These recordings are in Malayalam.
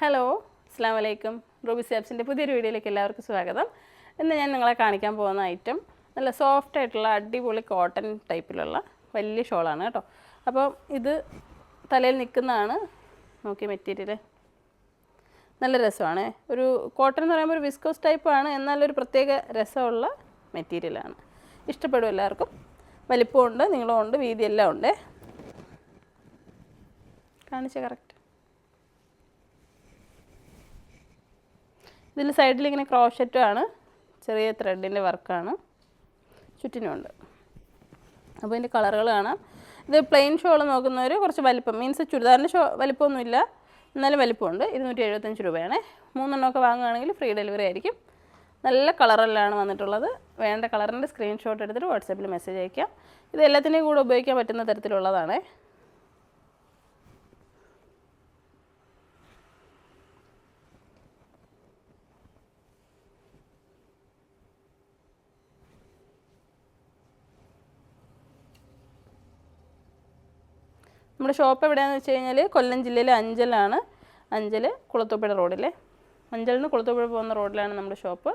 ഹലോ അസ്സാം വലൈക്കും റൂബി സാബ്സിന്റെ പുതിയൊരു വീഡിയോയിലേക്ക് എല്ലാവർക്കും സ്വാഗതം. ഇന്ന് ഞാൻ നിങ്ങളെ കാണിക്കാൻ പോകുന്ന ഐറ്റം നല്ല സോഫ്റ്റ് ആയിട്ടുള്ള അടിപൊളി കോട്ടൺ ടൈപ്പിലുള്ള വലിയ ഷോളാണ് കേട്ടോ. അപ്പോൾ ഇത് തലയിൽ നിൽക്കുന്നതാണ്. നോക്കി മെറ്റീരിയൽ നല്ല രസമാണ്. ഒരു കോട്ടൺ എന്ന് പറയുമ്പോൾ ഒരു വിസ്കോസ് ടൈപ്പാണ് എന്നാൽ ഒരു പ്രത്യേക രസമുള്ള മെറ്റീരിയലാണ് ഇഷ്ടപ്പെടും എല്ലാവർക്കും. വലിപ്പമുണ്ട് നീളമുണ്ട് വീതിയെല്ലാം ഉണ്ട്. കാണിച്ച കറക്റ്റ് ഇതിൽ സൈഡിൽ ഇങ്ങനെ ക്രോഷറ്റും ആണ് ചെറിയ ത്രെഡിന്റെ വർക്കാണ്. ചുറ്റിനുമുണ്ട്. അപ്പോൾ ഇതിന്റെ കളറുകൾ കാണാം. ഇത് പ്ലെയിൻ ഷോൾ നോക്കുന്നവർ കുറച്ച് വലിപ്പം. മീൻസ് ചുരിദാറിന്റെ ഷോ വലിപ്പമൊന്നുമില്ല. എന്നാലും വലിപ്പമുണ്ട്. ഇരുന്നൂറ്റി എഴുപത്തഞ്ച് രൂപയാണ്. മൂന്നെണ്ണമൊക്കെ വാങ്ങുകയാണെങ്കിൽ ഫ്രീ ഡെലിവറി ആയിരിക്കും. നല്ല കളറെല്ലാം വന്നിട്ടുള്ളത്. വേണ്ട കളറിന്റെ സ്ക്രീൻഷോട്ട് എടുത്തിട്ട് വാട്സാപ്പിൽ മെസ്സേജ് അയക്കാം. ഇത് എല്ലാത്തിന്റെയും കൂടെ ഉപയോഗിക്കാൻ പറ്റുന്ന തരത്തിലുള്ളതാണ്. നമ്മുടെ ഷോപ്പ് എവിടെയാണെന്ന് വെച്ച് കഴിഞ്ഞാൽ കൊല്ലം ജില്ലയിലെ അഞ്ചലാണ്. അഞ്ചൽ കുളത്തൂപ്പുഴ റോഡിലെ. അഞ്ചലിൽ നിന്ന് കുളത്തൂപ്പുഴ പോകുന്ന റോഡിലാണ് നമ്മുടെ ഷോപ്പ്.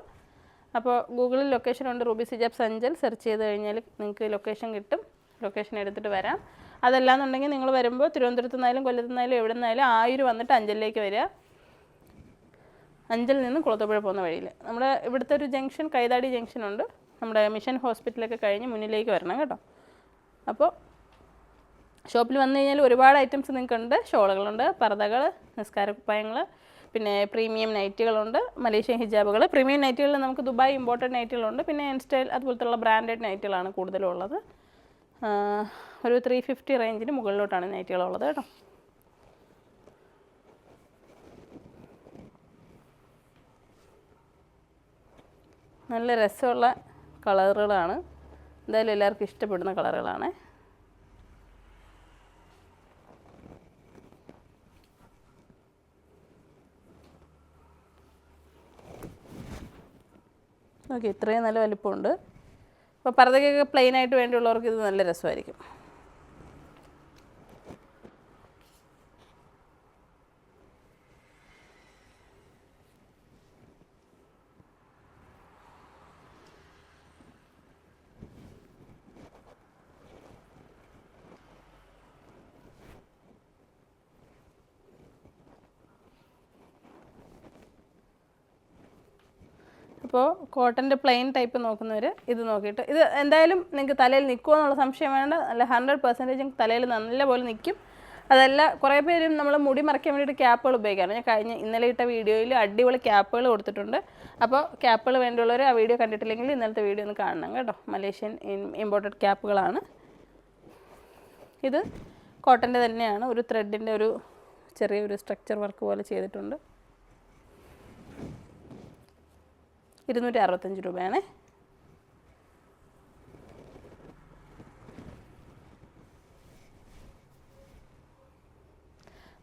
അപ്പോൾ ഗൂഗിളിൽ ലൊക്കേഷൻ ഉണ്ട് റൂബി സിജാബ്സ് അഞ്ചൽ. സെർച്ച് ചെയ്ത് കഴിഞ്ഞാൽ നിങ്ങൾക്ക് ലൊക്കേഷൻ കിട്ടും. ലൊക്കേഷൻ എടുത്തിട്ട് വരാം. അതല്ലാന്നുണ്ടെങ്കിൽ നിങ്ങൾ വരുമ്പോൾ തിരുവനന്തപുരത്ത് നിന്നായാലും കൊല്ലത്ത് നിന്നായാലും എവിടെ നിന്നായാലും ആയിരം വന്നിട്ട് അഞ്ചലിലേക്ക് വരിക അഞ്ചലിൽ നിന്ന് കുളത്തൂപ്പുഴ പോകുന്ന വഴിയിൽ നമ്മുടെ ഇവിടുത്തെ ഒരു ജംഗ്ഷൻ കൈതാടി ജംഗ്ഷൻ ഉണ്ട്. നമ്മുടെ മിഷൻ ഹോസ്പിറ്റലൊക്കെ കഴിഞ്ഞ് മുന്നിലേക്ക് വരണം കേട്ടോ. അപ്പോൾ ഷോപ്പിൽ വന്നു കഴിഞ്ഞാൽ ഒരുപാട് ഐറ്റംസ് നിങ്ങൾക്കുണ്ട്. ഷോളുകളുണ്ട് പർദ്ദകൾ നിസ്കാര കുപ്പായങ്ങൾ പിന്നെ പ്രീമിയം നൈറ്റുകളുണ്ട് മലേഷ്യൻ ഹിജാബുകൾ. പ്രീമിയം നൈറ്റുകളിൽ നമുക്ക് ദുബായ് ഇമ്പോർട്ടഡ് നൈറ്റുകളുണ്ട് പിന്നെ എൻ സ്റ്റൈൽ അതുപോലത്തുള്ള ബ്രാൻഡഡ് നൈറ്റുകളാണ് കൂടുതലും ഉള്ളത് ആ, ഒരു ത്രീ ഫിഫ്റ്റി റേഞ്ചിന് മുകളിലോട്ടാണ് നൈറ്റുകളുള്ളത് കേട്ടോ. നല്ല രസമുള്ള കളറുകളാണ്. എന്തായാലും എല്ലാവർക്കും ഇഷ്ടപ്പെടുന്ന കളറുകളാണ്. ഓക്കെ ഇത്രയും നല്ല വലിപ്പമുണ്ട്. അപ്പോൾ പർദ്ദയ്ക്കൊക്കെ പ്ലെയിനായിട്ട് വേണ്ടിയുള്ളവർക്ക് ഇത് നല്ല രസമായിരിക്കും. അപ്പോൾ കോട്ടന്റെ പ്ലെയിൻ ടൈപ്പ് നോക്കുന്നവർ ഇത് നോക്കിയിട്ട് ഇത് എന്തായാലും നിങ്ങൾക്ക് തലയിൽ നിൽക്കുമോ എന്നുള്ള സംശയം വേണ്ട. നല്ല ഹൺഡ്രഡ് പെർസെന്റേജ് തലയിൽ നല്ലപോലെ നിൽക്കും. അതല്ല കുറേ പേരും നമ്മൾ മുടി മറയ്ക്കാൻ വേണ്ടിയിട്ട് ക്യാപ്പുകൾ ഉപയോഗിക്കാറുണ്ട്. ഞാൻ കഴിഞ്ഞ ഇന്നലെ ഇട്ട വീഡിയോയിൽ അടിപൊളി ക്യാപ്പുകൾ കൊടുത്തിട്ടുണ്ട്. അപ്പോൾ ക്യാപ്പുകൾ വേണ്ടിയുള്ളവർ ആ വീഡിയോ കണ്ടിട്ടില്ലെങ്കിൽ ഇന്നലത്തെ വീഡിയോ ഒന്ന് കാണണം കേട്ടോ. മലേഷ്യൻ ഇമ്പോർട്ടഡ് ക്യാപ്പുകളാണ്. ഇത് കോട്ടന്റെ തന്നെയാണ്. ഒരു ത്രെഡിന്റെ ഒരു ചെറിയൊരു സ്ട്രക്ചർ വർക്ക് പോലെ ചെയ്തിട്ടുണ്ട്. ഇരുന്നൂറ്റി അറുപത്തഞ്ച് രൂപയാണ്.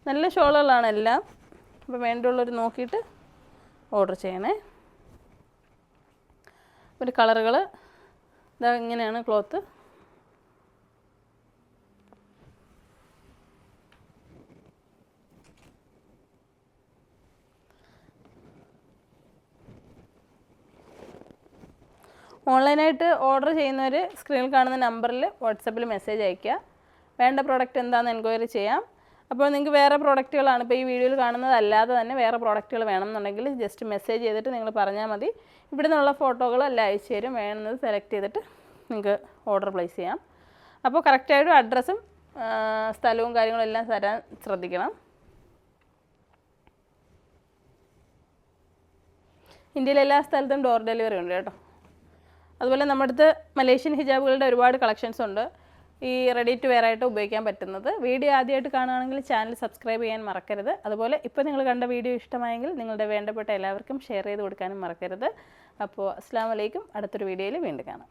നല്ല ഷോളുകളാണ് എല്ലാം. അപ്പോൾ വേണ്ടിയുള്ളവർ നോക്കിയിട്ട് ഓർഡർ ചെയ്യണേ. ഒരു കളറുകൾ ഇതാ ഇങ്ങനെയാണ് ക്ലോത്ത് ഓൺലൈനായിട്ട് ഓർഡർ ചെയ്യുന്നവർ സ്ക്രീനിൽ കാണുന്ന നമ്പറിൽ വാട്സപ്പിൽ മെസ്സേജ് അയയ്ക്കുക. വേണ്ട പ്രോഡക്റ്റ് എന്താണെന്ന് എൻക്വയറി ചെയ്യാം. അപ്പോൾ നിങ്ങൾക്ക് വേറെ പ്രോഡക്റ്റുകളാണ് ഇപ്പോൾ ഈ വീഡിയോയിൽ കാണുന്നത്. അല്ലാതെ തന്നെ വേറെ പ്രോഡക്റ്റുകൾ വേണമെന്നുണ്ടെങ്കിൽ ജസ്റ്റ് മെസ്സേജ് ചെയ്തിട്ട് നിങ്ങൾ പറഞ്ഞാൽ മതി. ഇവിടെ നിന്നുള്ള ഫോട്ടോകൾ എല്ലാം അയച്ചു തരും. വേണമെന്നത് സെലക്ട് ചെയ്തിട്ട് നിങ്ങൾക്ക് ഓർഡർ പ്ലേസ് ചെയ്യാം. അപ്പോൾ കറക്റ്റായിട്ട് അഡ്രസ്സും സ്ഥലവും കാര്യങ്ങളും എല്ലാം തരാൻ ശ്രദ്ധിക്കണം. ഇന്ത്യയിലെ എല്ലാ സ്ഥലത്തും ഡോർ ഡെലിവറി ഉണ്ട് കേട്ടോ. അതുപോലെ നമ്മുടെ അടുത്ത് മലേഷ്യൻ ഹിജാബുകളുടെ ഒരുപാട് കളക്ഷൻസ് ഉണ്ട്. ഈ റെഡി ടു വെയർ ആയിട്ട് ഉപയോഗിക്കാൻ പറ്റുന്നത്. വീഡിയോ ആദ്യമായിട്ട് കാണുകയാണെങ്കിൽ ചാനൽ സബ്സ്ക്രൈബ് ചെയ്യാൻ മറക്കരുത്. അതുപോലെ ഇപ്പോൾ നിങ്ങൾ കണ്ട വീഡിയോ ഇഷ്ടമായെങ്കിൽ നിങ്ങളുടെ വേണ്ടപ്പെട്ട എല്ലാവർക്കും ഷെയർ ചെയ്ത് കൊടുക്കാനും മറക്കരുത്. അപ്പോൾ അസ്സാം വലൈക്കും അടുത്തൊരു വീഡിയോയിൽ വീണ്ടും കാണാം.